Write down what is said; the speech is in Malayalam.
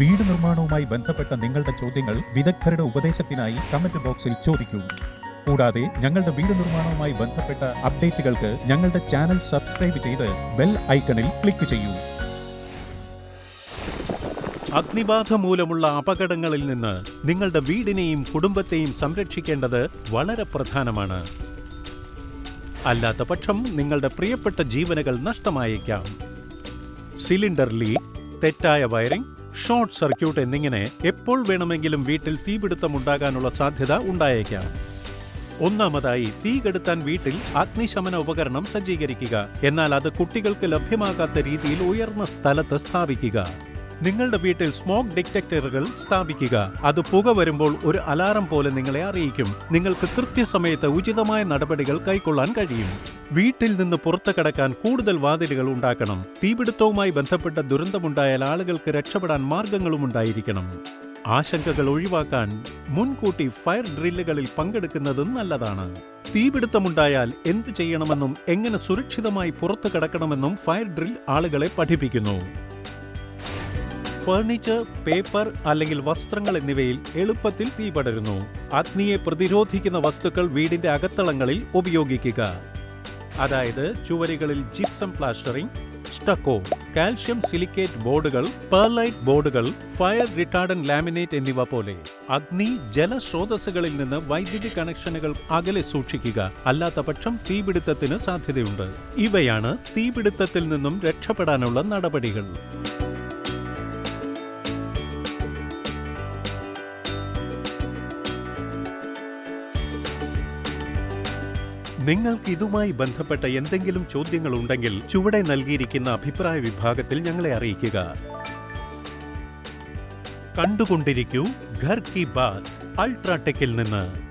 വീട് നിർമ്മാണവുമായി ബന്ധപ്പെട്ട നിങ്ങളുടെ ചോദ്യങ്ങൾ വിദഗ്ധരുടെ ഉപദേശത്തിനായി കമന്റ് ബോക്സിൽ ചോദിക്കൂ. കൂടാതെ ഞങ്ങളുടെ വീട് നിർമ്മാണവുമായി ബന്ധപ്പെട്ട അപ്ഡേറ്റുകൾക്ക് ഞങ്ങളുടെ ചാനൽ സബ്സ്ക്രൈബ് ചെയ്ത് ബെൽ ഐക്കണിൽ ക്ലിക്ക് ചെയ്യൂ. അഗ്നിബാധ മൂലമുള്ള അപകടങ്ങളിൽ നിന്ന് നിങ്ങളുടെ വീടിനെയും കുടുംബത്തെയും സംരക്ഷിക്കേണ്ടത് വളരെ പ്രധാനമാണ്. അല്ലാത്ത പക്ഷം നിങ്ങളുടെ പ്രിയപ്പെട്ട ജീവനുകൾ നഷ്ടമായേക്കാം. സിലിണ്ടർ ലീക്ക് തെറ്റായ വയറിംഗ് ഷോർട്ട് സർക്യൂട്ട് എന്നിങ്ങനെ എപ്പോൾ വേണമെങ്കിലും വീട്ടിൽ തീപിടുത്തമുണ്ടാകാനുള്ള സാധ്യത ഉണ്ടായേക്കാം. ഒന്നാമതായി തീ കെടുത്താൻ വീട്ടിൽ അഗ്നിശമന ഉപകരണം സജ്ജീകരിക്കുക. എന്നാൽ അത് കുട്ടികൾക്ക് ലഭ്യമാകാത്ത രീതിയിൽ ഉയർന്ന സ്ഥലത്ത് സ്ഥാപിക്കുക. നിങ്ങളുടെ വീട്ടിൽ സ്മോക്ക് ഡിറ്റക്ടറുകൾ സ്ഥാപിക്കുക. അത് പുക വരുമ്പോൾ ഒരു അലാറം പോലെ നിങ്ങളെ അറിയിക്കും. നിങ്ങൾക്ക് കൃത്യസമയത്ത് ഉചിതമായ നടപടികൾ കൈക്കൊള്ളാൻ കഴിയും. വീട്ടിൽ നിന്ന് പുറത്തു കടക്കാൻ കൂടുതൽ വാതിലുകൾ ഉണ്ടാക്കണം. തീപിടുത്തവുമായി ബന്ധപ്പെട്ട ദുരന്തമുണ്ടായാൽ ആളുകൾക്ക് രക്ഷപ്പെടാൻ മാർഗങ്ങളും ഉണ്ടായിരിക്കണം. ആശങ്കകൾ ഒഴിവാക്കാൻ മുൻകൂട്ടി ഫയർ ഡ്രില്ലുകളിൽ പങ്കെടുക്കുന്നത് നല്ലതാണ്. തീപിടുത്തമുണ്ടായാൽ എന്ത് ചെയ്യണമെന്നും എങ്ങനെ സുരക്ഷിതമായി പുറത്തു കടക്കണമെന്നും ഫയർ ഡ്രിൽ ആളുകളെ പഠിപ്പിക്കുന്നു. ഫർണിച്ചർ പേപ്പർ അല്ലെങ്കിൽ വസ്ത്രങ്ങൾ എന്നിവയിൽ എളുപ്പത്തിൽ തീ പടരുന്നു. അഗ്നിയെ പ്രതിരോധിക്കുന്ന വസ്തുക്കൾ വീടിന്റെ അകത്തളങ്ങളിൽ ഉപയോഗിക്കുക. അതായത് ചുവരുകളിൽ gypsum plastering stucco calcium silicate ബോർഡുകൾ പെർലൈറ്റ് ബോർഡുകൾ ഫയർ റിട്ടാർഡൻ ലാമിനേറ്റ് എന്നിവ പോലെ. അഗ്നി ജലസ്രോതസ്സുകളിൽ നിന്ന് വൈദ്യുതി കണക്ഷനുകൾ അകലെ സൂക്ഷിക്കുക. അല്ലാത്ത പക്ഷം തീപിടുത്തത്തിന് സാധ്യതയുണ്ട്. ഇവയാണ് തീപിടുത്തത്തിൽ നിന്നും രക്ഷപ്പെടാനുള്ള നടപടികൾ. നിങ്ങൾക്ക് ഇതുമായി ബന്ധപ്പെട്ട എന്തെങ്കിലും ചോദ്യങ്ങൾ ഉണ്ടെങ്കിൽ ചുവടെ നൽകിയിരിക്കുന്ന അഭിപ്രായ വിഭാഗത്തിൽ ഞങ്ങളെ അറിയിക്കുക. കണ്ടുകൊണ്ടിരിക്കൂ ഘർ കി ബാത് അൾട്രാടെക്കിൽ നിന്ന്.